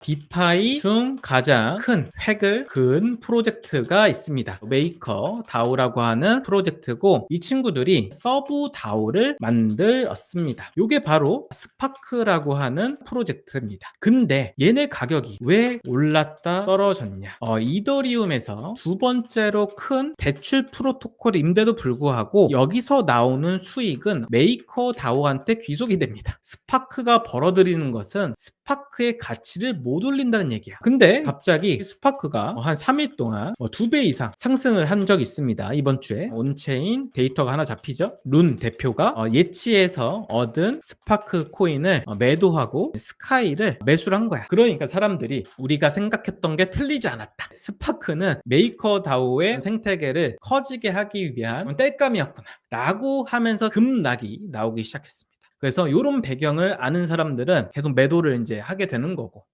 디파이 중 가장 큰 획을 그은 프로젝트가 있습니다. 메이커 다오라고 하는 프로젝트고 이 친구들이 서브 다오를 만들었습니다. 이게 바로 스파크라고 하는 프로젝트입니다. 근데 얘네 가격이 왜 올랐다 떨어졌냐? 어, 이더리움에서 두 번째로 큰 대출 프로토콜인데도 불구하고 여기서 나오는 수익은 메이커 다오한테 귀속이 됩니다. 스파크가 벌어들이는 것은 스파크의 가치를 못 올린다는 얘기야. 근데 갑자기 스파크가 한 3일 동안 뭐두배 이상 상승을 한 적이 있습니다. 이번 주에 온체인 데이터가 하나 잡히죠. 룬 대표가 어, 예치에서 얻은 스파크 코인을 어, 매도하고 스카이를 매수를 한 거야. 그러니까 사람들이 우리가 생각했던 게 틀리지 않았다. 스파크는 메이커 다오의 생태계를 커지게 하기 위한 땔감이었구나. 라고 하면서 급락이 나오기 시작했습니다. 그래서 이런 배경을 아는 사람들은 계속 매도를 이제 하게 되는 거고